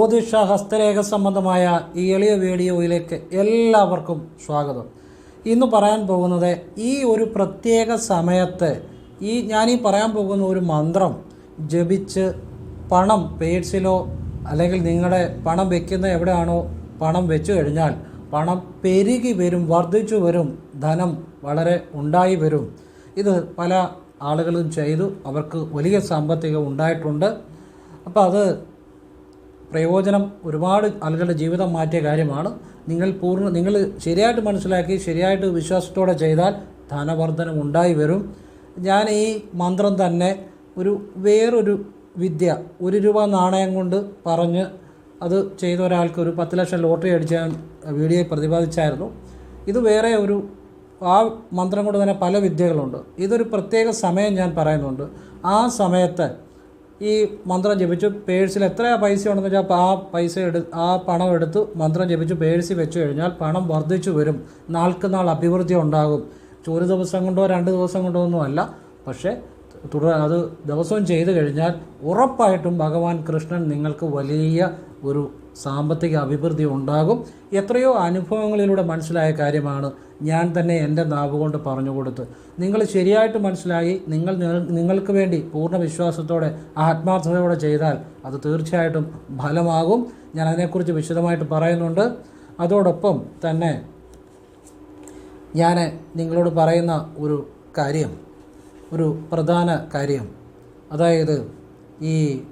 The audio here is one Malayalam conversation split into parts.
ജ്യോതിഷ ഹസ്തരേഖ സംബന്ധമായ ഈ എളിയ വീഡിയോയിലേക്ക് എല്ലാവർക്കും സ്വാഗതം. ഇന്ന് പറയാൻ പോകുന്നത് ഈ ഒരു പ്രത്യേക സമയത്ത് ഈ ഞാനീ പറയാൻ പോകുന്ന ഒരു മന്ത്രം ജപിച്ച് പണം പേഴ്സിലോ അല്ലെങ്കിൽ നിങ്ങളുടെ പണം വെക്കുന്ന എവിടെയാണോ പണം വെച്ചു കഴിഞ്ഞാൽ പണം പെരുകി വരും വർദ്ധിച്ചു വരും ധനം വളരെ ഉണ്ടായി വരും. ഇത് പല ആളുകളും ചെയ്തു. അവർക്ക് വലിയ സാമ്പത്തികം ഉണ്ടായിട്ടുണ്ട്. അപ്പോൾ അത് പ്രയോജനം ഒരുപാട് ആളുകളുടെ ജീവിതം മാറ്റിയ കാര്യമാണ്. നിങ്ങൾ പൂർണ നിങ്ങൾ ശരിയായിട്ട് മനസ്സിലാക്കി ശരിയായിട്ട് വിശ്വാസത്തോടെ ചെയ്താൽ ധനവർദ്ധനം ഉണ്ടായി വരും. ഞാൻ ഈ മന്ത്രം തന്നെ ഒരു വേറൊരു വിദ്യ ഒരു രൂപ നാണയം കൊണ്ട് പറഞ്ഞ് അത് ചെയ്ത ഒരാൾക്ക് ഒരു പത്ത് ലക്ഷം ലോട്ടറി അടിച്ച വീഡിയോയിൽ പ്രതിപാദിച്ചായിരുന്നു. ഇത് വേറെ ഒരു ആ മന്ത്രം കൊണ്ട് തന്നെ പല വിദ്യകളുണ്ട്. ഇതൊരു പ്രത്യേക സമയം ഞാൻ പറയുന്നുണ്ട്. ആ സമയത്ത് ഈ മന്ത്രം ജപിച്ചു. പേഴ്സിൽ എത്ര പൈസ ഉണ്ടെന്ന് വെച്ചാൽ ആ പൈസ എടു ആ പണം എടുത്തു മന്ത്രം ജപിച്ച് പേഴ്സിൽ വെച്ചു കഴിഞ്ഞാൽ പണം വർദ്ധിച്ചു വരും. നാൾക്ക് നാൾ അഭിവൃദ്ധി ഉണ്ടാകും. ഒരു ദിവസം കൊണ്ടോ രണ്ട് ദിവസം കൊണ്ടോ ഒന്നും അല്ല. പക്ഷേ തുടർ അത് ദിവസവും ചെയ്തു കഴിഞ്ഞാൽ ഉറപ്പായിട്ടും ഭഗവാൻ കൃഷ്ണൻ നിങ്ങൾക്ക് വലിയ ഒരു സാമ്പത്തിക അഭിവൃദ്ധി ഉണ്ടാകും. എത്രയോ അനുഭവങ്ങളിലൂടെ മനസ്സിലായ കാര്യമാണ് ഞാൻ തന്നെ എന്റെ നാവ് കൊണ്ട് പറഞ്ഞു കൊടുത്ത്. നിങ്ങൾ ശരിയായിട്ട് മനസ്സിലായി. നിങ്ങൾ നിങ്ങ- നിങ്ങൾക്ക് വേണ്ടി പൂർണ വിശ്വാസത്തോടെ ആത്മാർത്ഥതയോടെ ചെയ്താൽ അത് തീർച്ചയായിട്ടും ഫലമാകും. ഞാൻ അതിനെക്കുറിച്ച് വിശദമായിട്ട് പറയുന്നുണ്ട്. അതോടൊപ്പം തന്നെ ഞാൻ നിങ്ങളോട് പറയുന്ന ഒരു കാര്യം ഒരു പ്രധാന കാര്യം. അതായത് ഈ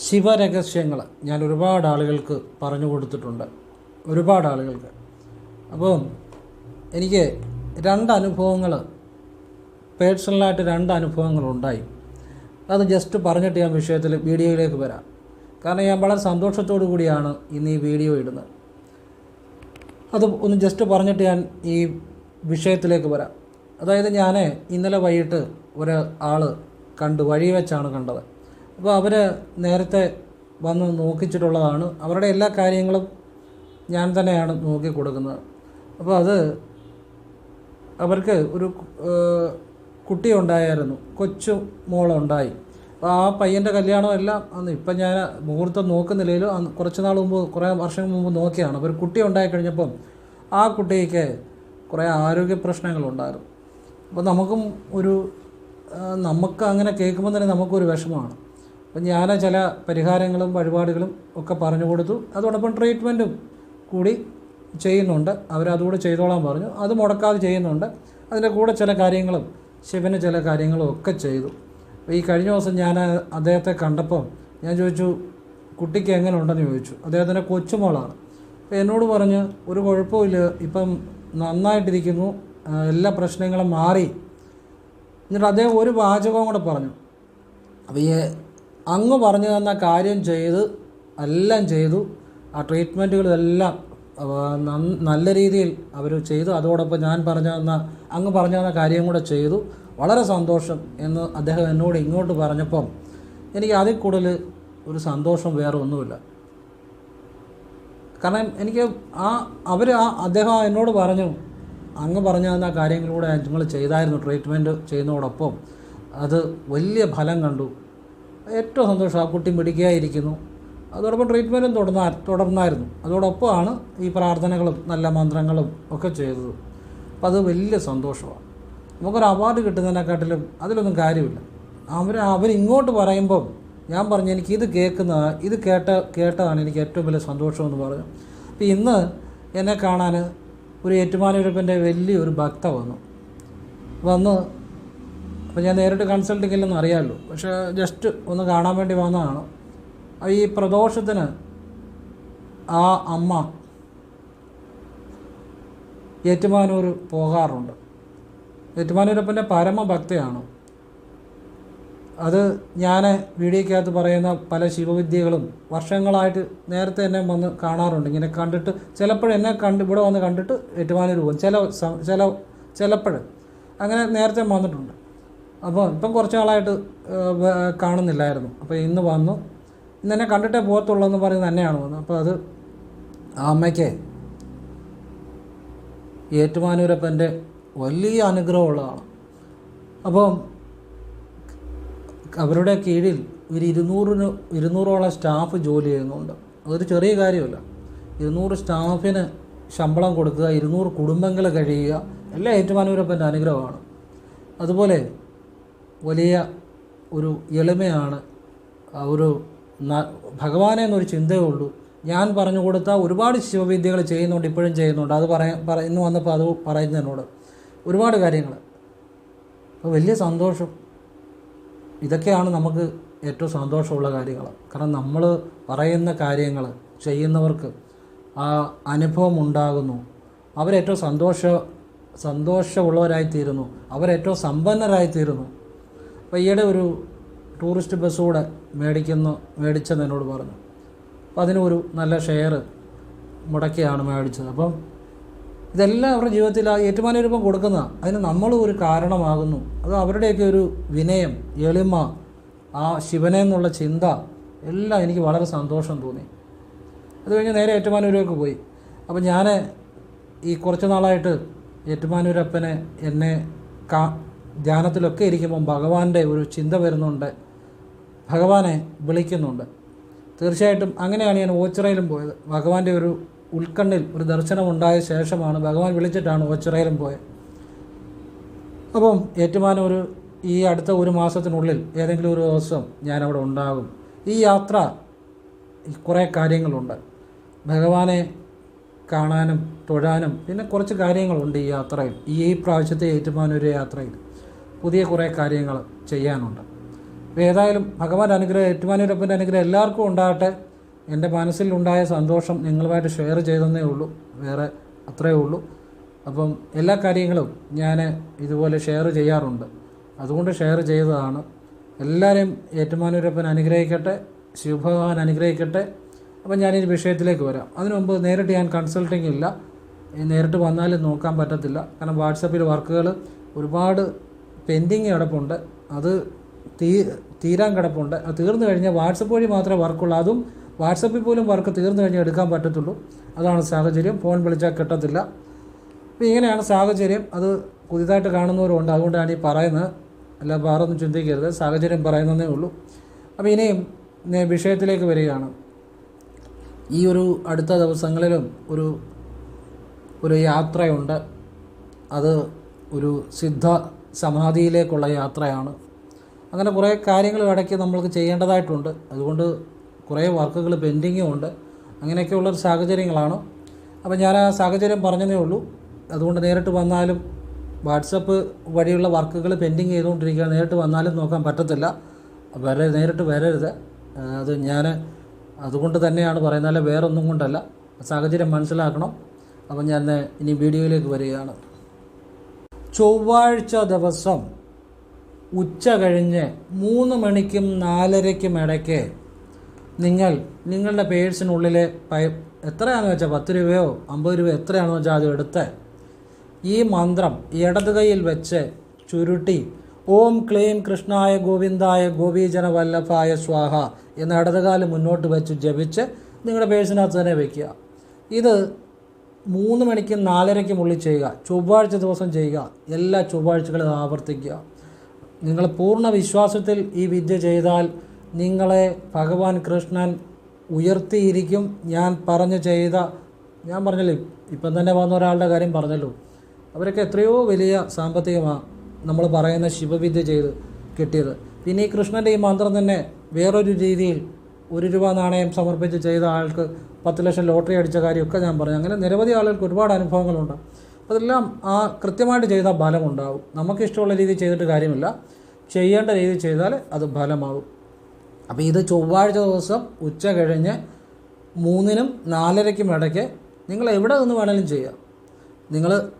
ശിവരഹസ്യങ്ങൾ ഞാൻ ഒരുപാട് ആളുകൾക്ക് പറഞ്ഞു കൊടുത്തിട്ടുണ്ട്. ഒരുപാട് ആളുകൾക്ക്. അപ്പം എനിക്ക് രണ്ട് അനുഭവങ്ങൾ പേഴ്സണലായിട്ട് രണ്ട് അനുഭവങ്ങൾ ഉണ്ടായി. അത് ജസ്റ്റ് പറഞ്ഞിട്ട് ഞാൻ വിഷയത്തിൽ വീഡിയോയിലേക്ക് വരാം. കാരണം ഞാൻ വളരെ സന്തോഷത്തോടു കൂടിയാണ് ഇന്ന് ഈ വീഡിയോ ഇടുന്നത്. അത് ഒന്ന് ജസ്റ്റ് പറഞ്ഞിട്ട് ഞാൻ ഈ വിഷയത്തിലേക്ക് വരാം. അതായത് ഞാൻ ഇന്നലെ വൈകിട്ട് ഒരു ആൾ കണ്ടു വഴി വെച്ചാണ് കണ്ടത്. അപ്പോൾ അവർ നേരത്തെ വന്ന് നോക്കിച്ചിട്ടുള്ളതാണ്. അവരുടെ എല്ലാ കാര്യങ്ങളും ഞാൻ തന്നെയാണ് നോക്കി കൊടുക്കുന്നത്. അപ്പോൾ അത് അവർക്ക് ഒരു കുട്ടി ഉണ്ടായിരുന്നു. കൊച്ചു മോളുണ്ടായി അപ്പോൾ ആ പയ്യന്റെ കല്യാണം എല്ലാം അന്ന് ഇപ്പം ഞാൻ മുഹൂർത്തം നോക്കുന്നില്ലെങ്കിലും അന്ന് കുറച്ച് നാൾ മുമ്പ് കുറേ വർഷങ്ങൾ മുമ്പ് നോക്കിയാണ്. അപ്പോൾ ഒരു കുട്ടി ഉണ്ടായി കഴിഞ്ഞപ്പം ആ കുട്ടിക്ക് കുറേ ആരോഗ്യ പ്രശ്നങ്ങളുണ്ടായിരുന്നു അപ്പോൾ നമുക്കും ഒരു നമുക്ക് അങ്ങനെ കേൾക്കുമ്പോൾ തന്നെ നമുക്കൊരു വിഷമമാണ്. അപ്പം ഞാൻ ചില പരിഹാരങ്ങളും വഴിപാടുകളും ഒക്കെ പറഞ്ഞു കൊടുത്തു. അതോടൊപ്പം ട്രീറ്റ്മെന്റും കൂടി ചെയ്യുന്നുണ്ട്. അവരതുകൂടെ ചെയ്തോളാൻ പറഞ്ഞു. അത് മുടക്കാതെ ചെയ്യുന്നുണ്ട്. അതിന്റെ കൂടെ ചില കാര്യങ്ങളും ശിവന് ചില കാര്യങ്ങളും ഒക്കെ ചെയ്തു. ഈ കഴിഞ്ഞ ദിവസം ഞാൻ അദ്ദേഹത്തെ കണ്ടപ്പം ഞാൻ ചോദിച്ചു കുട്ടിക്ക് എങ്ങനെ ഉണ്ടെന്ന് ചോദിച്ചു. അദ്ദേഹത്തിന്റെ കൊച്ചുമോളാണ്. അപ്പോൾ എന്നോട് പറഞ്ഞ് ഒരു കുഴപ്പമില്ല. ഇപ്പം നന്നായിട്ടിരിക്കുന്നു. എല്ലാ പ്രശ്നങ്ങളും മാറി. എന്നിട്ട് അദ്ദേഹം ഒരു വാചകവും കൂടെ പറഞ്ഞു. അപ്പോൾ ഈ അങ്ങ് പറഞ്ഞു തന്ന കാര്യം ചെയ്ത് എല്ലാം ചെയ്തു. ആ ട്രീറ്റ്മെന്റുകളെല്ലാം നല്ല രീതിയിൽ അവർ ചെയ്തു. അതോടൊപ്പം ഞാൻ പറഞ്ഞു തന്ന അങ്ങ് പറഞ്ഞു തന്ന കാര്യം കൂടെ ചെയ്തു. വളരെ സന്തോഷം എന്ന് അദ്ദേഹം എന്നോട് ഇങ്ങോട്ട് പറഞ്ഞപ്പം എനിക്ക് അതിൽ കൂടുതൽ ഒരു സന്തോഷം വേറെ ഒന്നുമില്ല. കാരണം എനിക്ക് ആ അവർ ആ അദ്ദേഹം എന്നോട് പറഞ്ഞു അങ്ങ് പറഞ്ഞു തന്ന കാര്യങ്ങളിലൂടെ നിങ്ങൾ ചെയ്തായിരുന്നു ട്രീറ്റ്മെന്റ് ചെയ്യുന്നതോടൊപ്പം. അത് വലിയ ഫലം കണ്ടു. ഏറ്റവും സന്തോഷം ആ കുട്ടി മിടിക്കായിരിക്കുന്നു അതോടൊപ്പം ട്രീറ്റ്മെന്റും തുടർന്നാ തുടർന്നായിരുന്നു. അതോടൊപ്പമാണ് ഈ പ്രാർത്ഥനകളും നല്ല മന്ത്രങ്ങളും ഒക്കെ ചെയ്തത്. അപ്പം അത് വലിയ സന്തോഷമാണ്. നമുക്കൊരു അവാർഡ് കിട്ടുന്നതിനെക്കാട്ടിലും അതിലൊന്നും കാര്യമില്ല. അവർ അവരിങ്ങോട്ട് പറയുമ്പം ഞാൻ പറഞ്ഞു എനിക്ക് ഇത് കേൾക്കുന്ന ഇത് കേട്ട കേട്ടതാണ് എനിക്ക് ഏറ്റവും വലിയ സന്തോഷമെന്ന് പറഞ്ഞു. അപ്പം ഇന്ന് എന്നെ കാണാൻ ഒരു ഏറ്റുമാനൂരപ്പന്റെ വലിയൊരു ഭക്ത വന്നു. വന്ന് അപ്പോൾ ഞാൻ നേരിട്ട് കൺസൾട്ടിംഗ് ഇല്ലെന്ന് അറിയാമല്ലോ പക്ഷേ ജസ്റ്റ് ഒന്ന് കാണാൻ വേണ്ടി വന്നതാണ്. ഈ പ്രദോഷത്തിന് ആ അമ്മ ഏറ്റുമാനൂർ പോകാറുണ്ട്. ഏറ്റുമാനൂരപ്പന്റെ പരമഭക്തയാണ്. അത് ഞാൻ വീഡിയോക്കകത്ത് പറയുന്ന പല ശിവവിദ്യകളും വർഷങ്ങളായിട്ട് നേരത്തെ എന്നെ വന്ന് കാണാറുണ്ട്. ഇങ്ങനെ കണ്ടിട്ട് ചിലപ്പോഴും എന്നെ കണ്ട് ഇവിടെ വന്ന് കണ്ടിട്ട് ഏറ്റുമാനൂർ പോകും. ചില ചില ചിലപ്പോൾ അങ്ങനെ നേരത്തെ വന്നിട്ടുണ്ട്. അപ്പോൾ ഇപ്പം കുറച്ച് നാളായിട്ട് കാണുന്നില്ലായിരുന്നു. അപ്പോൾ ഇന്ന് വന്നു. ഇന്ന് എന്നെ കണ്ടിട്ടേ പോകത്തുള്ളൂ എന്ന് പറയുന്നത് തന്നെയാണ് വന്നത്. അപ്പോൾ അത് ആ അമ്മയ്ക്ക് ഏറ്റുമാനൂരപ്പന്റെ വലിയ അനുഗ്രഹമുള്ളതാണ്. അപ്പോൾ അവരുടെ കീഴിൽ ഒരു ഇരുന്നൂറിന് ഇരുന്നൂറോളം സ്റ്റാഫ് ജോലി ചെയ്യുന്നുണ്ട്. അതൊരു ചെറിയ കാര്യമല്ല. ഇരുന്നൂറ് സ്റ്റാഫിന് ശമ്പളം കൊടുക്കുക ഇരുന്നൂറ് കുടുംബങ്ങൾ കഴിയുക എല്ലാം ഏറ്റുമാനൂരപ്പന്റെ അനുഗ്രഹമാണ്. അതുപോലെ വലിയ ഒരു എളിമയാണ്. ഒരു ഭഗവാനെ എന്നൊരു ചിന്തയേ ഉള്ളൂ. ഞാൻ പറഞ്ഞു കൊടുത്ത ഒരുപാട് ശിവവിദ്യകൾ ചെയ്യുന്നുണ്ട് ഇപ്പോഴും ചെയ്യുന്നുണ്ട്. അത് പറയാൻ പറ ഇന്ന് വന്നപ്പോൾ അത് പറയുന്നതിനോട് ഒരുപാട് കാര്യങ്ങൾ അപ്പോൾ വലിയ സന്തോഷം. ഇതൊക്കെയാണ് നമുക്ക് ഏറ്റവും സന്തോഷമുള്ള കാര്യങ്ങൾ കാരണം നമ്മൾ പറയുന്ന കാര്യങ്ങൾ ചെയ്യുന്നവർക്ക് ആ അനുഭവം ഉണ്ടാകുന്നു. അവരേറ്റവും സന്തോഷ സന്തോഷമുള്ളവരായിത്തീരുന്നു. അവരേറ്റവും സമ്പന്നരായിത്തീരുന്നു. അപ്പോൾ ഈയിടെ ഒരു ടൂറിസ്റ്റ് ബസ് മേടിക്കുന്നു മേടിച്ചെന്ന് എന്നോട് പറഞ്ഞു. അപ്പോൾ അതിനൊരു നല്ല ഷെയർ മുടക്കിയാണ് മേടിച്ചത്. അപ്പം ഇതെല്ലാം അവരുടെ ജീവിതത്തിൽ ആ ഏറ്റുമാനൂരൂപം കൊടുക്കുന്ന അതിന് നമ്മളും ഒരു കാരണമാകുന്നു. അത് അവരുടെയൊക്കെ ഒരു വിനയം എളിമ ആ ശിവനെ എന്നുള്ള ചിന്ത എല്ലാം എനിക്ക് വളരെ സന്തോഷം തോന്നി. അത് കഴിഞ്ഞ് നേരെ ഏറ്റുമാനൂരേക്ക് പോയി. അപ്പം ഞാൻ ഈ കുറച്ച് നാളായിട്ട് ഏറ്റുമാനൂരപ്പനെ എന്നെ കാ ധ്യാനത്തിലൊക്കെ ഇരിക്കുമ്പം ഭഗവാന്റെ ഒരു ചിന്ത വരുന്നുണ്ട്. ഭഗവാനെ വിളിക്കുന്നുണ്ട്. തീർച്ചയായിട്ടും അങ്ങനെയാണ് ഞാൻ ഓച്ചിറയിലും പോയത്. ഭഗവാന്റെ ഒരു ഉൾക്കണ്ണിൽ ഒരു ദർശനം ഉണ്ടായ ശേഷമാണ് ഭഗവാൻ വിളിച്ചിട്ടാണ് ഓച്ചിറയിലും പോയത് അപ്പം ഏറ്റുമാനം ഒരു ഈ അടുത്ത ഒരു മാസത്തിനുള്ളിൽ ഏതെങ്കിലും ഒരു ദിവസം ഞാനവിടെ ഉണ്ടാകും. ഈ യാത്ര കുറേ കാര്യങ്ങളുണ്ട്. ഭഗവാനെ കാണാനും തൊഴാനും പിന്നെ കുറച്ച് കാര്യങ്ങളുണ്ട് ഈ യാത്രയിൽ. ഈ പ്രാവശ്യത്തെ ഏറ്റുമാനൂർ യാത്രയിൽ. പുതിയ കുറേ കാര്യങ്ങൾ ചെയ്യാനുണ്ട്. അപ്പോൾ ഏതായാലും ഭഗവാന്റെ അനുഗ്രഹം ഏറ്റുമാനൂരപ്പന്റെ അനുഗ്രഹം എല്ലാവർക്കും ഉണ്ടാകട്ടെ. എന്റെ മനസ്സിലുണ്ടായ സന്തോഷം നിങ്ങളുമായിട്ട് ഷെയർ ചെയ്തെന്നേ ഉള്ളൂ. വേറെ അത്രയേ ഉള്ളൂ. അപ്പം എല്ലാ കാര്യങ്ങളും ഞാൻ ഇതുപോലെ ഷെയർ ചെയ്യാറുണ്ട്. അതുകൊണ്ട് ഷെയർ ചെയ്തതാണ്. എല്ലാവരെയും ഏറ്റുമാനൂരപ്പൻ അനുഗ്രഹിക്കട്ടെ ശിവഭഗവാൻ അനുഗ്രഹിക്കട്ടെ. അപ്പം ഞാൻ ഈ വിഷയത്തിലേക്ക് വരാം. അതിനു മുമ്പ് നേരിട്ട് ഞാൻ കൺസൾട്ടിങ് ഇല്ല. നേരിട്ട് വന്നാലും നോക്കാൻ പറ്റത്തില്ല. കാരണം വാട്സപ്പിൽ വർക്കുകൾ ഒരുപാട് പെൻഡിങ് കിടപ്പുണ്ട് അത് തീ തീരാൻ കിടപ്പുണ്ട്. അത് തീർന്നു കഴിഞ്ഞാൽ വാട്സപ്പ് വഴി മാത്രമേ വർക്കുള്ളൂ. അതും വാട്സപ്പിൽ പോലും വർക്ക് തീർന്നു കഴിഞ്ഞാൽ എടുക്കാൻ പറ്റത്തുള്ളൂ. അതാണ് സാഹചര്യം. ഫോൺ വിളിച്ചാൽ കിട്ടത്തില്ല. അപ്പോൾ ഇങ്ങനെയാണ് സാഹചര്യം. അത് പുതിയതായിട്ട് കാണുന്നവരുണ്ട്. അതുകൊണ്ടാണ് ഈ പറയുന്നത്. അല്ല വേറെ ഒന്നും ചിന്തിക്കരുത്. സാഹചര്യം പറയുന്നതേ ഉള്ളൂ. അപ്പോൾ ഇനിയും വിഷയത്തിലേക്ക് വരികയാണ്. ഈ ഒരു അടുത്ത ദിവസങ്ങളിലും ഒരു ഒരു യാത്രയുണ്ട്. അത് ഒരു സിദ്ധ സമാധിയിലേക്കുള്ള യാത്രയാണ്. അങ്ങനെ കുറേ കാര്യങ്ങൾ ഇടയ്ക്ക് നമ്മൾക്ക് ചെയ്യേണ്ടതായിട്ടുണ്ട്. അതുകൊണ്ട് കുറേ വർക്കുകൾ പെൻഡിങ്ങും ഉണ്ട്. അങ്ങനെയൊക്കെയുള്ളൊരു സാഹചര്യങ്ങളാണ്. അപ്പോൾ ഞാൻ ആ സാഹചര്യം പറഞ്ഞതേ ഉള്ളൂ. അതുകൊണ്ട് നേരിട്ട് വന്നാലും വാട്സപ്പ് വഴിയുള്ള വർക്കുകൾ പെൻഡിങ് ചെയ്തുകൊണ്ടിരിക്കുക നേരിട്ട് വന്നാലും നോക്കാൻ പറ്റത്തില്ല. വരരുത് നേരിട്ട് വരരുത്. അത് ഞാൻ അതുകൊണ്ട് തന്നെയാണ് പറയുന്നത്. അല്ല വേറെ ഒന്നും കൊണ്ടല്ല. സാഹചര്യം മനസ്സിലാക്കണം. അപ്പം ഞാൻ ഇനി വീഡിയോയിലേക്ക് വരികയാണ്. ചൊവ്വാഴ്ച ദിവസം ഉച്ച കഴിഞ്ഞ് മൂന്ന് മണിക്കും നാലരയ്ക്കും ഇടയ്ക്ക് നിങ്ങൾ നിങ്ങളുടെ പേഴ്സിനുള്ളിൽ പൈ എത്രയാണെന്ന് വെച്ചാൽ പത്ത് രൂപയോ അമ്പത് രൂപയോ എത്രയാണെന്ന് വെച്ചാൽ അത് എടുത്ത് ഈ മന്ത്രം ഇടത് കൈയിൽ വെച്ച് ചുരുട്ടി ഓം ക്ലീം കൃഷ്ണായ ഗോവിന്ദായ ഗോപീജന വല്ലഭായ സ്വാഹ എന്ന ഇടതുകാലം മുന്നോട്ട് വെച്ച് ജപിച്ച് നിങ്ങളുടെ പേഴ്സിനകത്ത് തന്നെ വയ്ക്കുക ഇത് മൂന്ന് മണിക്കും നാലരയ്ക്കും ഉള്ളിൽ ചെയ്യുക. ചൊവ്വാഴ്ച ദിവസം ചെയ്യുക. എല്ലാ ചൊവ്വാഴ്ചകളും ആവർത്തിക്കുക. നിങ്ങൾ പൂർണ വിശ്വാസത്തിൽ ഈ വിദ്യ ചെയ്താൽ നിങ്ങളെ ഭഗവാൻ കൃഷ്ണൻ ഉയർത്തിയിരിക്കും. ഞാൻ പറഞ്ഞു ചെയ്ത ഞാൻ പറഞ്ഞല്ലോ ഇപ്പം തന്നെ വന്ന ഒരാളുടെ കാര്യം പറഞ്ഞല്ലോ. അവരൊക്കെ എത്രയോ വലിയ സാമ്പത്തികമാണ് നമ്മൾ പറയുന്ന ശിവവിദ്യ ചെയ്ത് കിട്ടിയത്. പിന്നെ ഈ കൃഷ്ണന്റെ ഈ മന്ത്രം തന്നെ വേറൊരു രീതിയിൽ ഒരു രൂപ നാണയം സമർപ്പിച്ച് ചെയ്ത ആൾക്ക് പത്ത് ലക്ഷം ലോട്ടറി അടിച്ച കാര്യമൊക്കെ ഞാൻ പറഞ്ഞു. അങ്ങനെ നിരവധി ആളുകൾക്ക് ഒരുപാട് അനുഭവങ്ങളുണ്ട്. അതെല്ലാം ആ കൃത്യമായിട്ട് ചെയ്താൽ ഫലമുണ്ടാവും. നമുക്കിഷ്ടമുള്ള രീതിയിൽ ചെയ്തിട്ട് കാര്യമില്ല. ചെയ്യേണ്ട രീതി ചെയ്താൽ അത് ഫലമാകും അപ്പോൾ ഇത് ചൊവ്വാഴ്ച ദിവസം ഉച്ച കഴിഞ്ഞ് മൂന്നിനും നാലരയ്ക്കും ഇടയ്ക്ക് നിങ്ങൾ എവിടെ നിന്ന് വേണമെങ്കിലും ചെയ്യാം. നിങ്ങൾ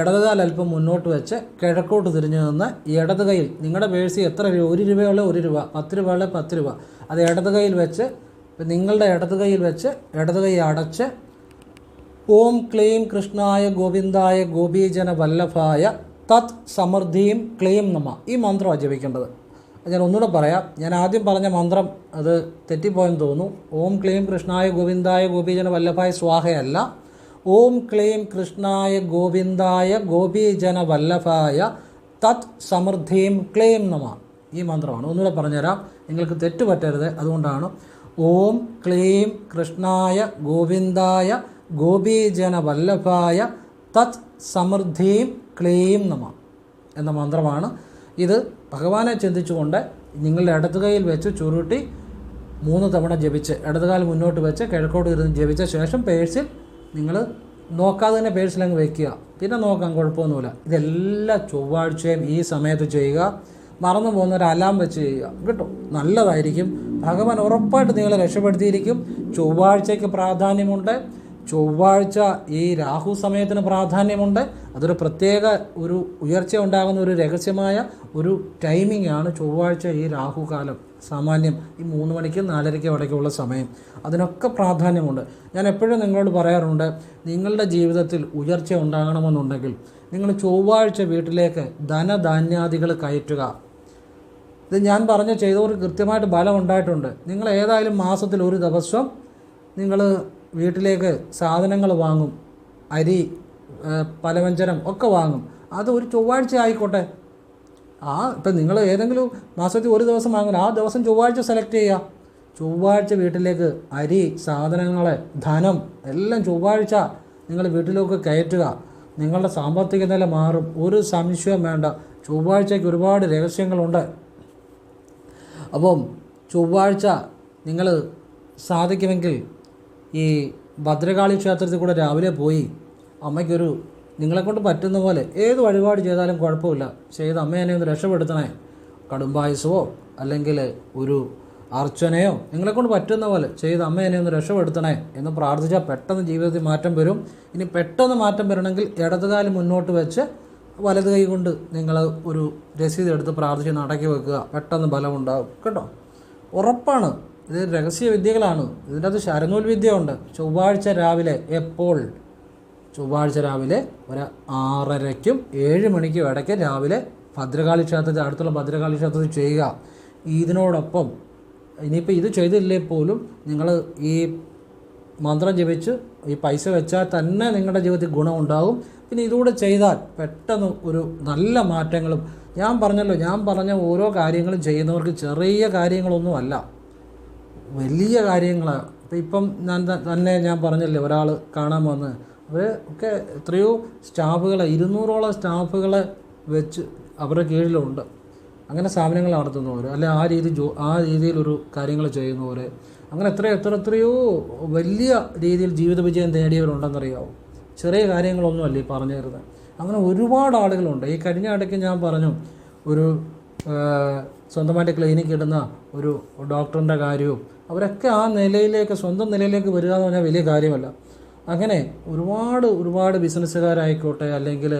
ഇടതുകാൽ അല്പം മുന്നോട്ട് വെച്ച് കിഴക്കോട്ട് തിരിഞ്ഞു നിന്ന് ഇടത് കൈയിൽ നിങ്ങളുടെ പേഴ്സി എത്ര രൂപ? ഒരു രൂപയുള്ള ഒരു രൂപ. പത്ത് രൂപയുള്ള പത്ത് രൂപ. അത് ഇടത് കൈയിൽ വെച്ച് നിങ്ങളുടെ ഇടത് കൈയിൽ വെച്ച് ഇടത് കൈ അടച്ച് ഓം ക്ലീം കൃഷ്ണായ ഗോവിന്ദായ ഗോപീജന വല്ലഭായ തത് സമൃദ്ധിയും ക്ലീം നമ. ഈ മന്ത്രമാണ് ജപിക്കേണ്ടത്. ഞാൻ ഒന്നുകൂടെ പറയാം. ഞാൻ ആദ്യം പറഞ്ഞ മന്ത്രം അത് തെറ്റിപ്പോയെന്ന് തോന്നുന്നു. ഓം ക്ലീം കൃഷ്ണായ ഗോവിന്ദായ ഗോപീജന വല്ലഭായ സ്വാഹയല്ല. ഓം ക്ലീം കൃഷ്ണായ ഗോവിന്ദായ ഗോപീജന വല്ലഭായ തത് സമൃദ്ധിയും ക്ലീം നമ. ഈ മന്ത്രമാണ്. ഒന്നുകൂടെ പറഞ്ഞുതരാം. നിങ്ങൾക്ക് തെറ്റ് പറ്റരുത്. അതുകൊണ്ടാണ് ഓം ക്ലീം കൃഷ്ണായ ഗോവിന്ദായ ഗോപീജന വല്ലഭായ തത് സമൃദ്ധിയും ക്ലീം നമ എന്ന മന്ത്രമാണ്. ഇത് ഭഗവാനെ ചിന്തിച്ചുകൊണ്ട് നിങ്ങളുടെ ഇടതു കൈയിൽ വെച്ച് ചുരുട്ടി മൂന്ന് തവണ ജപിച്ച് ഇടതുകാൽ മുന്നോട്ട് വെച്ച് കിഴക്കോട്ട് ഇരുന്ന് ജപിച്ച ശേഷം പേഴ്സിൽ നിങ്ങൾ നോക്കാതെ തന്നെ പേഴ്സിൽ അങ്ങ് വെക്കുക. പിന്നെ നോക്കാം കുഴപ്പമൊന്നുമില്ല. ഇതെല്ലാ ചൊവ്വാഴ്ചയും ഈ സമയത്ത് ചെയ്യുക. മറന്നു പോകുന്ന ഒരു അലാം വെച്ച് ചെയ്യുക. കേട്ടോ? നല്ലതായിരിക്കും. ഭഗവാൻ ഉറപ്പായിട്ട് നിങ്ങളെ രക്ഷപ്പെടുത്തിയിരിക്കും. ചൊവ്വാഴ്ചയ്ക്ക് പ്രാധാന്യമുണ്ട്. ചൊവ്വാഴ്ച ഈ രാഹു സമയത്തിന് പ്രാധാന്യമുണ്ട്. അതൊരു പ്രത്യേക ഒരു ഉയർച്ച ഉണ്ടാകുന്ന ഒരു രഹസ്യമായ ഒരു ടൈമിംഗ് ആണ് ചൊവ്വാഴ്ച ഈ രാഹുകാലം. സാമാന്യം ഈ മൂന്ന് മണിക്കും നാലരയ്ക്കും ഇടയ്ക്കുള്ള സമയം. അതിനൊക്കെ പ്രാധാന്യമുണ്ട്. ഞാൻ എപ്പോഴും നിങ്ങളോട് പറയാറുണ്ട് നിങ്ങളുടെ ജീവിതത്തിൽ ഉയർച്ച ഉണ്ടാകണമെന്നുണ്ടെങ്കിൽ നിങ്ങൾ ചൊവ്വാഴ്ച വീട്ടിലേക്ക് ധനധാന്യാദികൾ കയറ്റുക. ഇത് ഞാൻ പറഞ്ഞ ചെയ്തവർക്ക് കൃത്യമായിട്ട് ബലം ഉണ്ടായിട്ടുണ്ട്. നിങ്ങൾ ഏതായാലും മാസത്തിൽ ഒരു ദിവസം നിങ്ങൾ വീട്ടിലേക്ക് സാധനങ്ങൾ വാങ്ങും. അരി പലവ്യഞ്ജനം ഒക്കെ വാങ്ങും. അത് ഒരു ചൊവ്വാഴ്ച ആയിക്കോട്ടെ. ആ ഇപ്പം നിങ്ങൾ ഏതെങ്കിലും മാസത്തിൽ ഒരു ദിവസം വാങ്ങുന്നു ആ ദിവസം ചൊവ്വാഴ്ച സെലക്ട് ചെയ്യുക. ചൊവ്വാഴ്ച വീട്ടിലേക്ക് അരി സാധനങ്ങൾ ധനം എല്ലാം ചൊവ്വാഴ്ച നിങ്ങൾ വീട്ടിലേക്ക് കയറ്റുക. നിങ്ങളുടെ സാമ്പത്തിക നില മാറും. ഒരു സംശയം വേണ്ട. ചൊവ്വാഴ്ചയ്ക്ക് ഒരുപാട് രഹസ്യങ്ങളുണ്ട്. അപ്പം ചൊവ്വാഴ്ച നിങ്ങൾ സാധിക്കുമെങ്കിൽ ഈ ഭദ്രകാളി ക്ഷേത്രത്തിൽ കൂടെ രാവിലെ പോയി അമ്മയ്ക്കൊരു നിങ്ങളെക്കൊണ്ട് പറ്റുന്ന പോലെ ഏത് വഴിപാട് ചെയ്താലും കുഴപ്പമില്ല. ചെയ്ത് അമ്മേനെ ഒന്ന് രക്ഷപ്പെടുത്തണേ. കടുംപായസമോ അല്ലെങ്കിൽ ഒരു അർച്ചനയോ നിങ്ങളെക്കൊണ്ട് പറ്റുന്ന പോലെ ചെയ്ത് അമ്മേനെ ഒന്ന് രക്ഷപ്പെടുത്തണേ എന്ന് പ്രാർത്ഥിച്ചാൽ പെട്ടെന്ന് ജീവിതത്തിൽ മാറ്റം വരും. ഇനി പെട്ടെന്ന് മാറ്റം വരണമെങ്കിൽ ഇടതുകാലം മുന്നോട്ട് വെച്ച് വലത് കൈ കൊണ്ട് നിങ്ങൾ ഒരു രസീത് എടുത്ത് പ്രാർത്ഥിച്ച് നടക്കി വെക്കുക. പെട്ടെന്ന് ബലമുണ്ടാകും കേട്ടോ? ഉറപ്പാണ്. ഇത് രഹസ്യ വിദ്യകളാണ്. ഇതിന്റെ അകത്ത് ശരനൂൽ വിദ്യ ഉണ്ട് ചൊവ്വാഴ്ച രാവിലെ എപ്പോൾ ചൊവ്വാഴ്ച രാവിലെ ഒരു ആറരയ്ക്കും ഏഴ് മണിക്കും ഇടയ്ക്ക് രാവിലെ ഭദ്രകാളി ക്ഷേത്രത്തിൽ അടുത്തുള്ള ഭദ്രകാളി ക്ഷേത്രത്തിൽ ചെയ്യുക. ഇതിനോടൊപ്പം ഇനിയിപ്പോൾ ഇത് ചെയ്തില്ലേ പോലും നിങ്ങൾ ഈ മന്ത്രം ജപിച്ച് ഈ പൈസ വെച്ചാൽ തന്നെ നിങ്ങളുടെ ജീവിതത്തിൽ ഗുണമുണ്ടാകും പിന്നെ ഇതുകൂടെ ചെയ്താൽ പെട്ടെന്ന് ഒരു നല്ല മാറ്റങ്ങളും ഞാൻ പറഞ്ഞല്ലോ ഞാൻ പറഞ്ഞ ഓരോ കാര്യങ്ങളും ചെയ്യുന്നവർക്ക് ചെറിയ കാര്യങ്ങളൊന്നുമല്ല വലിയ കാര്യങ്ങളാണ് ഇപ്പം ഞാൻ തന്നെ ഞാൻ പറഞ്ഞല്ലേ ഒരാൾ കാണാൻ വന്ന് അവർ ഒക്കെ എത്രയോ സ്റ്റാഫുകളെ ഇരുന്നൂറോളം സ്റ്റാഫുകളെ വെച്ച് അവരുടെ കീഴിലുണ്ട്. അങ്ങനെ സ്ഥാപനങ്ങൾ നടത്തുന്നവർ അല്ലെ ആ രീതി ജോ ആ രീതിയിലൊരു കാര്യങ്ങൾ ചെയ്യുന്നവർ അങ്ങനെ എത്ര എത്ര എത്രയോ വലിയ രീതിയിൽ ജീവിത വിജയം നേടിയവരുണ്ടെന്നറിയാവും? ചെറിയ കാര്യങ്ങളൊന്നുമല്ല ഈ പറഞ്ഞു തരുന്നത്. അങ്ങനെ ഒരുപാട് ആളുകളുണ്ട്. ഈ കഴിഞ്ഞ ഇടയ്ക്ക് ഞാൻ പറഞ്ഞു ഒരു സ്വന്തമായിട്ട് ക്ലിനിക്ക് ഇടുന്ന ഒരു ഡോക്ടറിന്റെ കാര്യവും അവരൊക്കെ ആ നിലയിലേക്ക് സ്വന്തം നിലയിലേക്ക് വരിക എന്ന് പറഞ്ഞാൽ വലിയ കാര്യമല്ല. അങ്ങനെ ഒരുപാട് ഒരുപാട് ബിസിനസ്സുകാരായിക്കോട്ടെ അല്ലെങ്കിൽ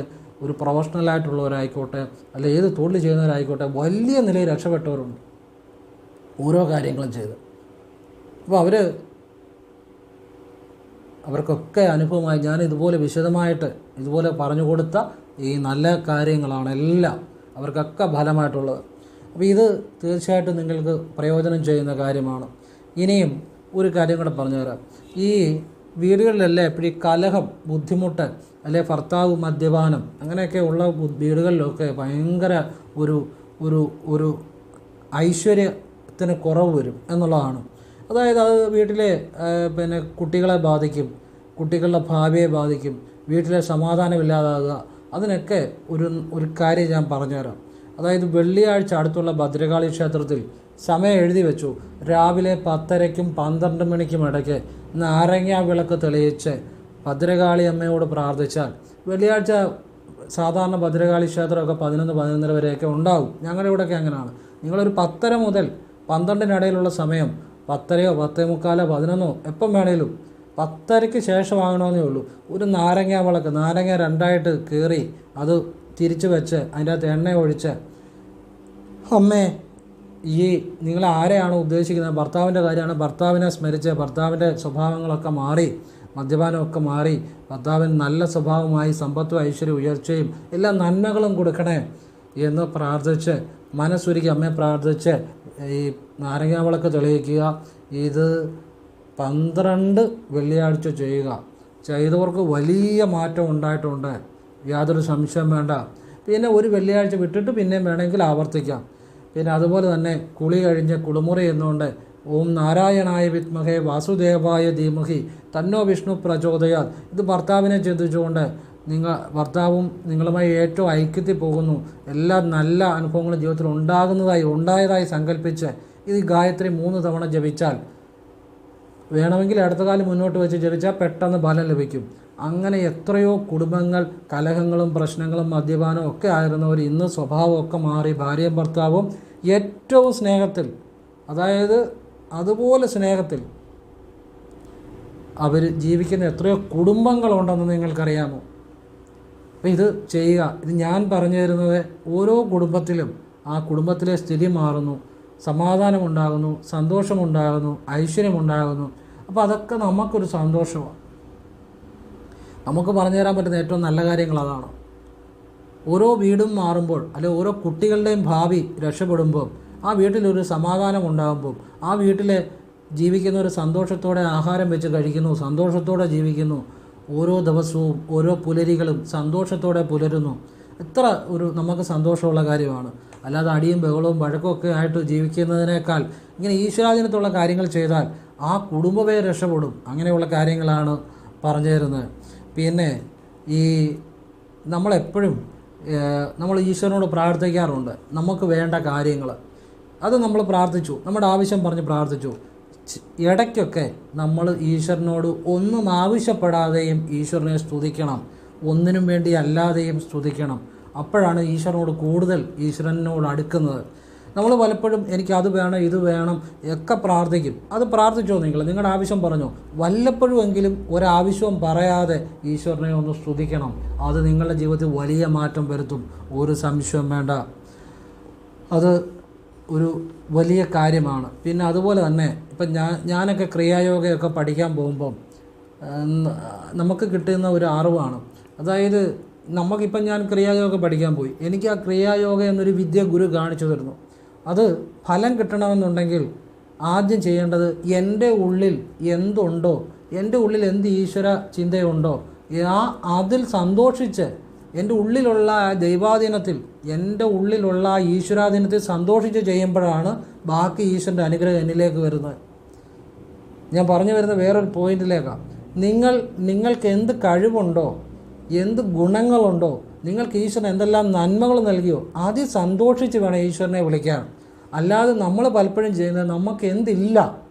ഒരു പ്രൊഫഷണലായിട്ടുള്ളവരായിക്കോട്ടെ അല്ല ഏത് തൊഴിൽ ചെയ്യുന്നവരായിക്കോട്ടെ വലിയ നിലയിൽ രക്ഷപ്പെട്ടവരുണ്ട്. ഓരോ കാര്യങ്ങളും ചെയ്ത്. അപ്പോൾ അവർ അവർക്കൊക്കെ അനുഭവമായി ഞാൻ ഇതുപോലെ വിശദമായിട്ട് ഇതുപോലെ പറഞ്ഞു കൊടുത്ത ഈ നല്ല കാര്യങ്ങളാണ് എല്ലാം അവർക്കൊക്കെ ഫലമായിട്ടുള്ളത്. അപ്പോൾ ഇത് തീർച്ചയായിട്ടും നിങ്ങൾക്ക് പ്രയോജനം ചെയ്യുന്ന കാര്യമാണ്. ഇനിയും ഒരു കാര്യം കൂടെ പറഞ്ഞുതരാം. ഈ വീടുകളിലെല്ലാം എപ്പോഴും കലഹം ബുദ്ധിമുട്ട് അല്ലെ ഭർത്താവ് മദ്യപാനം അങ്ങനെയൊക്കെ ഉള്ള വീടുകളിലൊക്കെ ഭയങ്കര ഒരു ഒരു ഒരു ഐശ്വര്യത്തിന് കുറവ് വരും എന്നുള്ളതാണ്. അതായത് അത് വീട്ടിലെ പിന്നെ കുട്ടികളെ ബാധിക്കും കുട്ടികളുടെ ഭാവിയെ ബാധിക്കും വീട്ടിലെ സമാധാനമില്ലാതാകുക അതിനൊക്കെ ഒരു ഒരു കാര്യം ഞാൻ പറഞ്ഞുതരാം. അതായത് വെള്ളിയാഴ്ച അടുത്തുള്ള ഭദ്രകാളി ക്ഷേത്രത്തിൽ സമയം എഴുതി വെച്ചു. രാവിലെ പത്തരയ്ക്കും പന്ത്രണ്ട് മണിക്കും ഇടയ്ക്ക് നാരങ്ങ വിളക്ക് തെളിയിച്ച് ഭദ്രകാളി അമ്മയോട് പ്രാർത്ഥിച്ചാൽ വെള്ളിയാഴ്ച സാധാരണ ഭദ്രകാളി ക്ഷേത്രമൊക്കെ പതിനൊന്ന് പതിനൊന്നര വരെയൊക്കെ ഉണ്ടാവും. ഞങ്ങളുടെ ഇവിടെയൊക്കെ അങ്ങനെയാണ്. നിങ്ങളൊരു പത്തര മുതൽ പന്ത്രണ്ടിനിടയിലുള്ള സമയം പത്തരയോ പത്തേ മുക്കാലോ പതിനൊന്നോ എപ്പം വേണേലും പത്തരയ്ക്ക് ശേഷമാകണമെന്നേ ഉള്ളൂ. ഒരു നാരങ്ങ വിളക്ക് നാരങ്ങ രണ്ടായിട്ട് കീറി അത് തിരിച്ചു വെച്ച് അതിന്റെ അകത്ത് എണ്ണ ഒഴിച്ച് അമ്മേ ഈ നിങ്ങൾ ആരെയാണോ ഉദ്ദേശിക്കുന്നത്? ഭർത്താവിന്റെ കാര്യമാണ്. ഭർത്താവിനെ സ്മരിച്ച് ഭർത്താവിന്റെ സ്വഭാവങ്ങളൊക്കെ മാറി മദ്യപാനമൊക്കെ മാറി ഭർത്താവിന് നല്ല സ്വഭാവമായി സമ്പത്തും ഐശ്വര്യം ഉയർച്ചയും എല്ലാ നന്മകളും കൊടുക്കണേ എന്ന് പ്രാർത്ഥിച്ച് മനസ്സുരുക്കി അമ്മയെ പ്രാർത്ഥിച്ച് ഈ നാരങ്ങാവിളക്ക് തെളിയിക്കുക. ഇത് പന്ത്രണ്ട് വെള്ളിയാഴ്ച ചെയ്യുക. ചെയ്തവർക്ക് വലിയ മാറ്റം ഉണ്ടായിട്ടുണ്ട്. യാതൊരു സംശയം വേണ്ട. പിന്നെ ഒരു വെള്ളിയാഴ്ച വിട്ടിട്ട് പിന്നെയും വേണമെങ്കിൽ ആവർത്തിക്കാം. പിന്നെ അതുപോലെ തന്നെ കുളി കഴിഞ്ഞ് കുളിമുറി എന്നുകൊണ്ട് ഓം നാരായണായ വിത്മഹേ വാസുദേവായ ധീമഹി തന്നോ വിഷ്ണു പ്രചോദയാൽ ഇത് ഭർത്താവിനെ ചിന്തിച്ചുകൊണ്ട് നിങ്ങൾ ഭർത്താവും നിങ്ങളുമായി ഏറ്റവും ഐക്യത്തിൽ പോകുന്നു. എല്ലാ നല്ല അനുഭവങ്ങളും ജീവിതത്തിൽ ഉണ്ടാകുന്നതായി ഉണ്ടായതായി സങ്കല്പിച്ച് ഇത് ഗായത്രി മൂന്ന് തവണ ജപിച്ചാൽ വേണമെങ്കിൽ അടുത്ത കാലം മുന്നോട്ട് വെച്ച് ജപിച്ചാൽ പെട്ടെന്ന് ഫലം ലഭിക്കും. അങ്ങനെ എത്രയോ കുടുംബങ്ങൾ കലഹങ്ങളും പ്രശ്നങ്ങളും മദ്യപാനവും ഒക്കെ ആയിരുന്നവർ ഇന്ന് സ്വഭാവമൊക്കെ മാറി ഭാര്യയും ഭർത്താവും ഏറ്റവും സ്നേഹത്തിൽ അതായത് അതുപോലെ സ്നേഹത്തിൽ അവർ ജീവിക്കുന്ന എത്രയോ കുടുംബങ്ങളുണ്ടെന്ന് നിങ്ങൾക്കറിയാമോ? അപ്പോൾ ഇത് ചെയ്യുക. ഇത് ഞാൻ പറഞ്ഞു തരുന്നത് ഓരോ കുടുംബത്തിലും ആ കുടുംബത്തിലെ സ്ഥിതി മാറുന്നു സമാധാനമുണ്ടാകുന്നു സന്തോഷമുണ്ടാകുന്നു ഐശ്വര്യമുണ്ടാകുന്നു. അപ്പോൾ അതൊക്കെ നമുക്കൊരു സന്തോഷമാണ്. നമുക്ക് പറഞ്ഞു തരാൻ പറ്റുന്ന ഏറ്റവും നല്ല കാര്യങ്ങൾ അതാണ്. ഓരോ വീടും മാറുമ്പോൾ അല്ലെ ഓരോ കുട്ടികളുടെയും ഭാവി രക്ഷപ്പെടുമ്പോൾ ആ വീട്ടിലൊരു സമാധാനം ഉണ്ടാകുമ്പോൾ ആ വീട്ടിലെ ജീവിക്കുന്ന ഒരു സന്തോഷത്തോടെ ആഹാരം വെച്ച് കഴിക്കുന്നു സന്തോഷത്തോടെ ജീവിക്കുന്നു ഓരോ ദിവസവും ഓരോ പുലരികളും സന്തോഷത്തോടെ പുലരുന്നു. എത്ര ഒരു നമുക്ക് സന്തോഷമുള്ള കാര്യമാണ്. അല്ലാതെ അടിയും ബഹളവും വഴക്കും ആയിട്ട് ജീവിക്കുന്നതിനേക്കാൾ ഇങ്ങനെ ഈശ്വരാധീനത്തുള്ള കാര്യങ്ങൾ ചെയ്താൽ ആ കുടുംബമേ രക്ഷപ്പെടും. അങ്ങനെയുള്ള കാര്യങ്ങളാണ് പറഞ്ഞു തരുന്നത് പിന്നെ ഈ നമ്മളെപ്പോഴും നമ്മൾ ഈശ്വരനോട് പ്രാർത്ഥിക്കാറുണ്ട്. നമുക്ക് വേണ്ട കാര്യങ്ങൾ. അത് നമ്മൾ പ്രാർത്ഥിച്ചു. നമ്മുടെ ആവശ്യം പറഞ്ഞ് പ്രാർത്ഥിച്ചു. ഇടയ്ക്കൊക്കെ നമ്മൾ ഈശ്വരനോട് ഒന്നും ആവശ്യപ്പെടാതെയും ഈശ്വരനെ സ്തുതിക്കണം. ഒന്നിനും വേണ്ടി അല്ലാതെയും സ്തുതിക്കണം. അപ്പോഴാണ് ഈശ്വരനോട് കൂടുതൽ ഈശ്വരനോട് അടുക്കുന്നത്. നമ്മൾ പലപ്പോഴും എനിക്ക് അത് വേണം ഇത് വേണം ഒക്കെ പ്രാർത്ഥിക്കും. അത് പ്രാർത്ഥിച്ചോ നിങ്ങൾ? നിങ്ങളുടെ ആവശ്യം പറഞ്ഞോ? വല്ലപ്പോഴും എങ്കിലും ഒരാവശ്യവും പറയാതെ ഈശ്വരനെ ഒന്ന് സ്തുതിക്കണം. അത് നിങ്ങളുടെ ജീവിതത്തിൽ വലിയ മാറ്റം വരുത്തും. ഒരു സംശയം വേണ്ട. അത് ഒരു വലിയ കാര്യമാണ്. പിന്നെ അതുപോലെ തന്നെ ഇപ്പം ഞാൻ ഞാനൊക്കെ ക്രിയായോഗയൊക്കെ പഠിക്കാൻ പോകുമ്പം നമുക്ക് കിട്ടുന്ന ഒരു അറിവാണ്. അതായത് നമുക്കിപ്പം ഞാൻ ക്രിയായോഗ പഠിക്കാൻ പോയി. എനിക്ക് ആ ക്രിയായോഗ എന്നൊരു വിദ്യ ഗുരു കാണിച്ചു തരുന്നു. അത് ഫലം കിട്ടണമെന്നുണ്ടെങ്കിൽ ആദ്യം ചെയ്യേണ്ടത് എന്റെ ഉള്ളിൽ എന്തുണ്ടോ എന്റെ ഉള്ളിൽ എന്ത് ഈശ്വര ചിന്തയുണ്ടോ ആ അതിൽ സന്തോഷിച്ച് എന്റെ ഉള്ളിലുള്ള ആ ദൈവാധീനത്തിൽ എന്റെ ഉള്ളിലുള്ള ആ ഈശ്വരാധീനത്തിൽ സന്തോഷിച്ച് ചെയ്യുമ്പോഴാണ് ബാക്കി ഈശ്വരന്റെ അനുഗ്രഹം എന്നിലേക്ക് വരുന്നത്. ഞാൻ പറഞ്ഞു വരുന്ന വേറൊരു പോയിന്റിലേക്കാണ് നിങ്ങൾ നിങ്ങൾക്ക് എന്ത് കഴിവുണ്ടോ എന്ത് ഗുണങ്ങളുണ്ടോ നിങ്ങൾക്ക് ഈശ്വരൻ എന്തെല്ലാം നന്മകൾ നൽകിയോ അതിൽ സന്തോഷിച്ച് വേണം ഈശ്വരനെ വിളിക്കാൻ. അല്ലാതെ നമ്മൾ പലപ്പോഴും ചെയ്യുന്നത് നമുക്ക് എന്തില്ല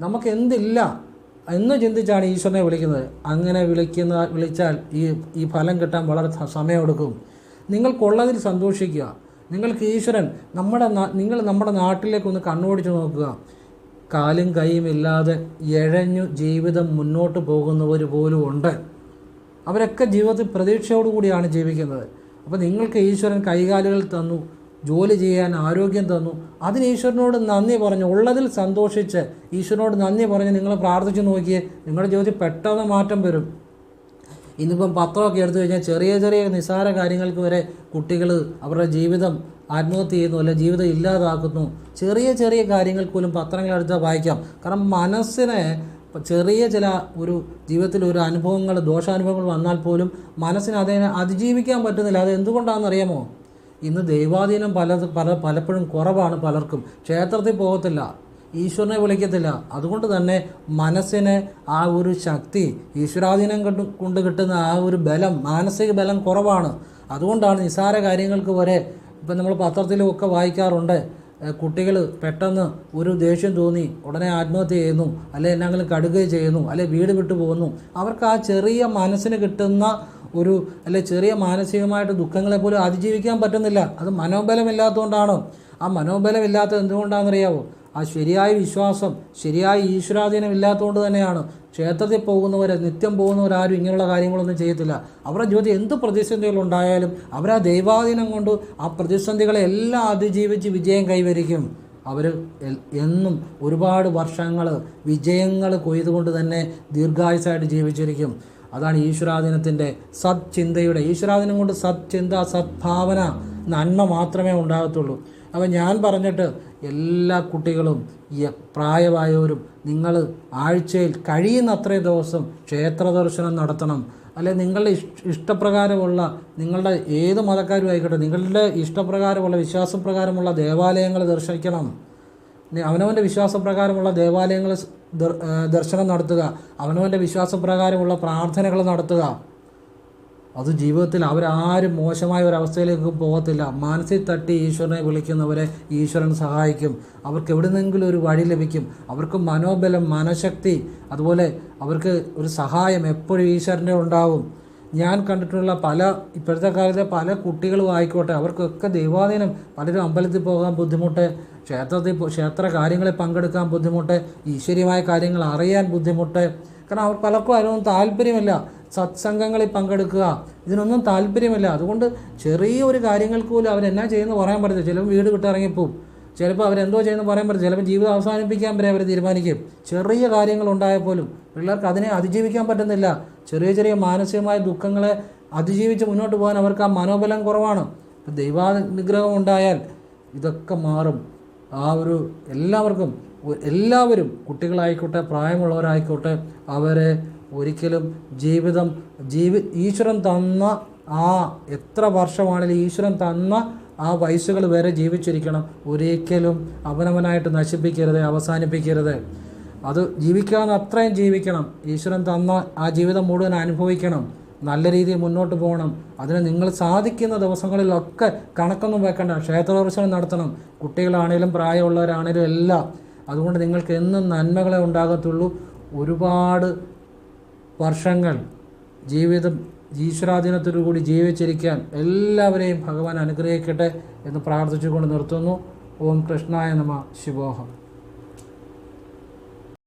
നമുക്ക് എന്തില്ല എന്ന് ചിന്തിച്ചാണ് ഈശ്വരനെ വിളിക്കുന്നത്. അങ്ങനെ വിളിക്കുന്ന വിളിച്ചാൽ ഈ ഈ ഫലം കിട്ടാൻ വളരെ സമയമെടുക്കും. നിങ്ങൾക്കുള്ളതിൽ സന്തോഷിക്കുക. നിങ്ങൾക്ക് ഈശ്വരൻ നമ്മുടെ നിങ്ങൾ നമ്മുടെ നാട്ടിലേക്കൊന്ന് കണ്ണോടിച്ച് നോക്കുക. കാലും കൈയും ഇല്ലാതെ എഴഞ്ഞു ജീവിതം മുന്നോട്ട് പോകുന്നവർ പോലും ഉണ്ട്. അവരൊക്കെ ജീവിതത്തിൽ പ്രതീക്ഷയോടുകൂടിയാണ് ജീവിക്കുന്നത്. അപ്പോൾ നിങ്ങൾക്ക് ഈശ്വരൻ കൈകാലുകൾ തന്നു. ജോലി ചെയ്യാൻ ആരോഗ്യം തന്നു. അതിന് ഈശ്വരനോട് നന്ദി പറഞ്ഞു. ഉള്ളതിൽ സന്തോഷിച്ച് ഈശ്വരനോട് നന്ദി പറഞ്ഞ് നിങ്ങൾ പ്രാർത്ഥിച്ചു നോക്കിയേ നിങ്ങളുടെ ജീവിതത്തിൽ പെട്ടെന്ന് മാറ്റം വരും. ഇന്നിപ്പം പത്രമൊക്കെ എടുത്തു കഴിഞ്ഞാൽ ചെറിയ ചെറിയ നിസ്സാര കാര്യങ്ങൾക്ക് വരെ കുട്ടികൾ അവരുടെ ജീവിതം ആത്മഹത്യ ചെയ്യുന്നു അല്ലെ ജീവിതം ഇല്ലാതാക്കുന്നു. ചെറിയ ചെറിയ കാര്യങ്ങൾ പോലും പത്രങ്ങൾ എടുത്താൽ വായിക്കാം. കാരണം മനസ്സിനെ ചെറിയ ചില ഒരു ജീവിതത്തിൽ ഒരു അനുഭവങ്ങൾ ദോഷാനുഭവങ്ങൾ വന്നാൽ പോലും മനസ്സിന് അതിനെ അതിജീവിക്കാൻ പറ്റുന്നില്ല. അത് എന്തുകൊണ്ടാണെന്നറിയാമോ ഇന്ന് ദൈവാധീനം പല പല പലപ്പോഴും കുറവാണ് പലർക്കും. ക്ഷേത്രത്തിൽ പോകത്തില്ല. ഈശ്വരനെ വിളിക്കത്തില്ല. അതുകൊണ്ട് തന്നെ മനസ്സിന് ആ ഒരു ശക്തി ഈശ്വരാധീനം കൊണ്ട് കിട്ടുന്ന ആ ഒരു ബലം മാനസിക ബലം കുറവാണ്. അതുകൊണ്ടാണ് നിസ്സാര കാര്യങ്ങൾക്ക് വരെ ഇപ്പം നമ്മൾ പത്രത്തിലുമൊക്കെ വായിക്കാറുണ്ട് കുട്ടികൾ പെട്ടെന്ന് ഒരു ദേഷ്യം തോന്നി ഉടനെ ആത്മഹത്യ ചെയ്യുന്നു അല്ലെ എന്നെങ്കിലും കടുകയും ചെയ്യുന്നു അല്ലെ വീട് വിട്ടു പോകുന്നു. അവർക്ക് ആ ചെറിയ മനസ്സിന് കിട്ടുന്ന ഒരു അല്ലെ ചെറിയ മാനസികമായിട്ട് ദുഃഖങ്ങളെ പോലും അതിജീവിക്കാൻ പറ്റുന്നില്ല. അത് മനോബലമില്ലാത്തതുകൊണ്ടാണോ? ആ മനോബലമില്ലാത്തത് എന്തുകൊണ്ടാണെന്നറിയാവോ? ആ ശരിയായ വിശ്വാസം ശരിയായ ഈശ്വരാധീനം ഇല്ലാത്തതുകൊണ്ട് തന്നെയാണ്. ക്ഷേത്രത്തിൽ പോകുന്നവർ നിത്യം പോകുന്നവരാരും ഇങ്ങനെയുള്ള കാര്യങ്ങളൊന്നും ചെയ്യത്തില്ല. അവരുടെ ജീവിതത്തിൽ എന്ത് പ്രതിസന്ധികൾ ഉണ്ടായാലും അവരാ ദൈവാധീനം കൊണ്ട് ആ പ്രതിസന്ധികളെ എല്ലാം അതിജീവിച്ച് വിജയം കൈവരിക്കും. അവർ എന്നും ഒരുപാട് വർഷങ്ങൾ വിജയങ്ങൾ കൊയ്തുകൊണ്ട് തന്നെ ദീർഘായുസായിട്ട് ജീവിച്ചിരിക്കും. അതാണ് ഈശ്വരാധീനത്തിന്റെ സത്ചിന്തയുടെ ഈശ്വരാധീനം കൊണ്ട് സത്ചിന്ത സദ്ഭാവന നന്മ മാത്രമേ ഉണ്ടാകത്തുള്ളൂ. അപ്പോൾ ഞാൻ പറഞ്ഞിട്ട് എല്ലാ കുട്ടികളും പ്രായമായവരും നിങ്ങൾ ആഴ്ചയിൽ കഴിയുന്നത്ര ദിവസം ക്ഷേത്ര ദർശനം നടത്തണം. അല്ലെ നിങ്ങളുടെ ഇഷ്ട ഇഷ്ടപ്രകാരമുള്ള നിങ്ങളുടെ ഏത് മതക്കാരും ആയിക്കോട്ടെ നിങ്ങളുടെ ഇഷ്ടപ്രകാരമുള്ള വിശ്വാസപ്രകാരമുള്ള ദേവാലയങ്ങൾ ദർശിക്കണം. അവനവന്റെ വിശ്വാസപ്രകാരമുള്ള ദേവാലയങ്ങൾ ദർശനം നടത്തുക. അവനവന്റെ വിശ്വാസപ്രകാരമുള്ള പ്രാർത്ഥനകൾ നടത്തുക. അത് ജീവിതത്തിൽ അവരാരും മോശമായ ഒരു അവസ്ഥയിലേക്ക് പോകത്തില്ല. മനസ്സിൽ തട്ടി ഈശ്വരനെ വിളിക്കുന്നവരെ ഈശ്വരൻ സഹായിക്കും. അവർക്ക് എവിടുന്നെങ്കിലും ഒരു വഴി ലഭിക്കും. അവർക്ക് മനോബലം മനഃശക്തി അതുപോലെ അവർക്ക് ഒരു സഹായം എപ്പോഴും ഈശ്വരന്റെ ഉണ്ടാവും. ഞാൻ കണ്ടിട്ടുള്ള പല ഇപ്പോഴത്തെ കാലത്തെ പല കുട്ടികളും ആയിക്കോട്ടെ അവർക്കൊക്കെ ദൈവാധീനം. പലരും അമ്പലത്തിൽ പോകാൻ ബുദ്ധിമുട്ട് ക്ഷേത്രത്തിൽ ക്ഷേത്ര കാര്യങ്ങളിൽ പങ്കെടുക്കാൻ ബുദ്ധിമുട്ട് ഈശ്വര്യമായ കാര്യങ്ങൾ അറിയാൻ ബുദ്ധിമുട്ട്. കാരണം അവർ പലർക്കും അതിനൊന്നും താല്പര്യമില്ല. സത്സംഗങ്ങളിൽ പങ്കെടുക്കുക ഇതിനൊന്നും താല്പര്യമില്ല. അതുകൊണ്ട് ചെറിയ ഒരു കാര്യങ്ങൾക്ക് പോലും അവരെന്നാ ചെയ്യുന്നു പറയാൻ പറ്റില്ല ചിലപ്പോൾ വീട് വിട്ടിറങ്ങിപ്പോവും ചിലപ്പോൾ അവരെന്തോ ചെയ്യുന്നു പറയാൻ പറ്റും ചിലപ്പോൾ ജീവിതം അവസാനിപ്പിക്കാൻ വരെ അവർ തീരുമാനിക്കും. ചെറിയ കാര്യങ്ങളുണ്ടായാൽ പോലും പിള്ളേർക്ക് അതിനെ അതിജീവിക്കാൻ പറ്റുന്നില്ല. ചെറിയ ചെറിയ മാനസികമായ ദുഃഖങ്ങളെ അതിജീവിച്ച് മുന്നോട്ട് പോകാൻ അവർക്ക് ആ മനോബലം കുറവാണ്. ദൈവാനുഗ്രഹം ഉണ്ടായാൽ ഇതൊക്കെ മാറും. ആ ഒരു എല്ലാവർക്കും എല്ലാവരും കുട്ടികളായിക്കോട്ടെ പ്രായമുള്ളവരായിക്കോട്ടെ അവരെ ഒരിക്കലും ജീവിതം ജീവി ഈശ്വരൻ തന്ന ആ എത്ര വർഷമാണെങ്കിലും ഈശ്വരൻ തന്ന ആ വയസ്സുകൾ വരെ ജീവിച്ചിരിക്കണം. ഒരിക്കലും അവനവനായിട്ട് നശിപ്പിക്കരുത് അവസാനിപ്പിക്കരുത്. അത് ജീവിക്കാവുന്ന അത്രയും ജീവിക്കണം. ഈശ്വരൻ തന്ന ആ ജീവിതം മുഴുവൻ അനുഭവിക്കണം. നല്ല രീതിയിൽ മുന്നോട്ട് പോകണം. അതിന് നിങ്ങൾ സാധിക്കുന്ന ദിവസങ്ങളിലൊക്കെ കണക്കൊന്നും വെക്കണ്ട. ക്ഷേത്ര ദർശനം നടത്തണം. കുട്ടികളാണേലും പ്രായമുള്ളവരാണേലും എല്ലാം. അതുകൊണ്ട് നിങ്ങൾക്ക് എന്നും നന്മകളെ ഉണ്ടാകത്തുള്ളൂ. ഒരുപാട് വർഷങ്ങൾ ജീവിതം ഈശ്വരാധീനത്തോടുകൂടി ജീവിച്ചിരിക്കാൻ എല്ലാവരെയും ഭഗവാൻ അനുഗ്രഹിക്കട്ടെ എന്ന് പ്രാർത്ഥിച്ചുകൊണ്ട് നിർത്തുന്നു. ഓം കൃഷ്ണായ നമ ശിവോഹം.